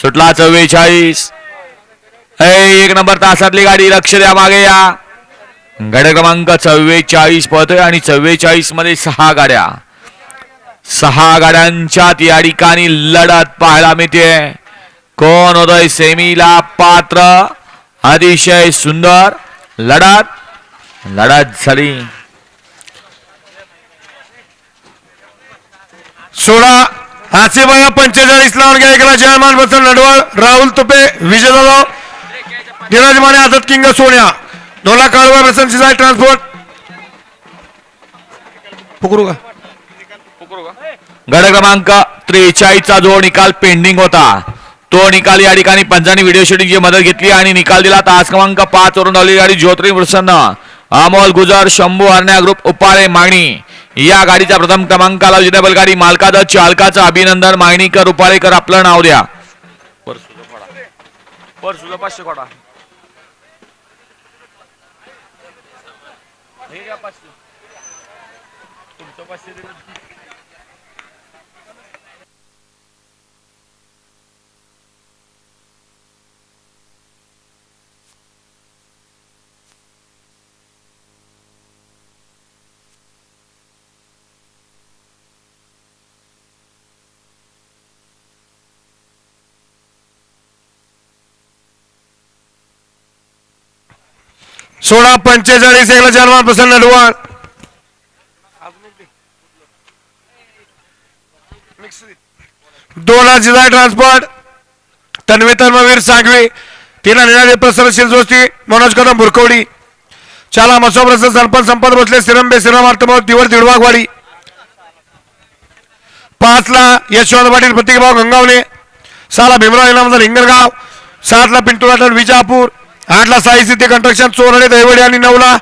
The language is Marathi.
सुटला चव्वेचाळीस. हे एक नंबर तासातली गाडी लक्ष द्या मागे या. गड क्रमांक चव्वेचाळीस पळतोय आणि चव्वेचाळीसमध्ये सहा गाड्या. सहा गाड्यांच्यात या ठिकाणी लढत पाहायला मिळते. कोण होतोय सेमीला पात्र? अतिशय सुंदर लढत. लढत झाली. सोळा आसेबाया पंचेचाळीस लावून घ्या एकला जयमान बसन नडवळ राहुल तुपे विजय जाधव धीरज माने आझाद किंग सोन्या. नोला काळवा बसन सिजाय ट्रान्सपोर्ट. पकडू का गड क्रमांक त्रेचाळीसचा जो निकाल पेंडिंग होता तो निकाल या ठिकाणी पंचांनी व्हिडिओ शूटिंगची मदत घेतली आणि निकाल दिला. तास क्रमांक पाच वरून आलेली गाडी ज्योत्री प्रसन्न अमोल गुजर शंभू हरण्या ग्रुप उपाळे मागणी. या गाडीच्या प्रथम क्रमांकाला विजेता गाडी. मालकाचं चालकाचं अभिनंदन. मायणीकर रुपारेकर आपलं नाव द्या. सोळा पंचेचाळीस एकला जयमान बसन नडवळ दोन जिजाय ट्रान्सपोर्ट तन्वे तन्मवीर सांगवी. तिला निनादे प्रसन्न शिरजोशी मनोज कदम भुरकवडी. चाला मसो प्रसन्न सरपंच संपत बसले सिरंबे सिरमार्थ दिवर दिडवागवाडी पाचला यशवंत पाटील प्रतिभाव गंगावणे. सहाला भीमराव इनामदार हिंगरगाव सातला पिंटू राठोड विजापूर. आठला साई सिद्धी कंट्रक्शन चोरडे दैवडे आणि नऊला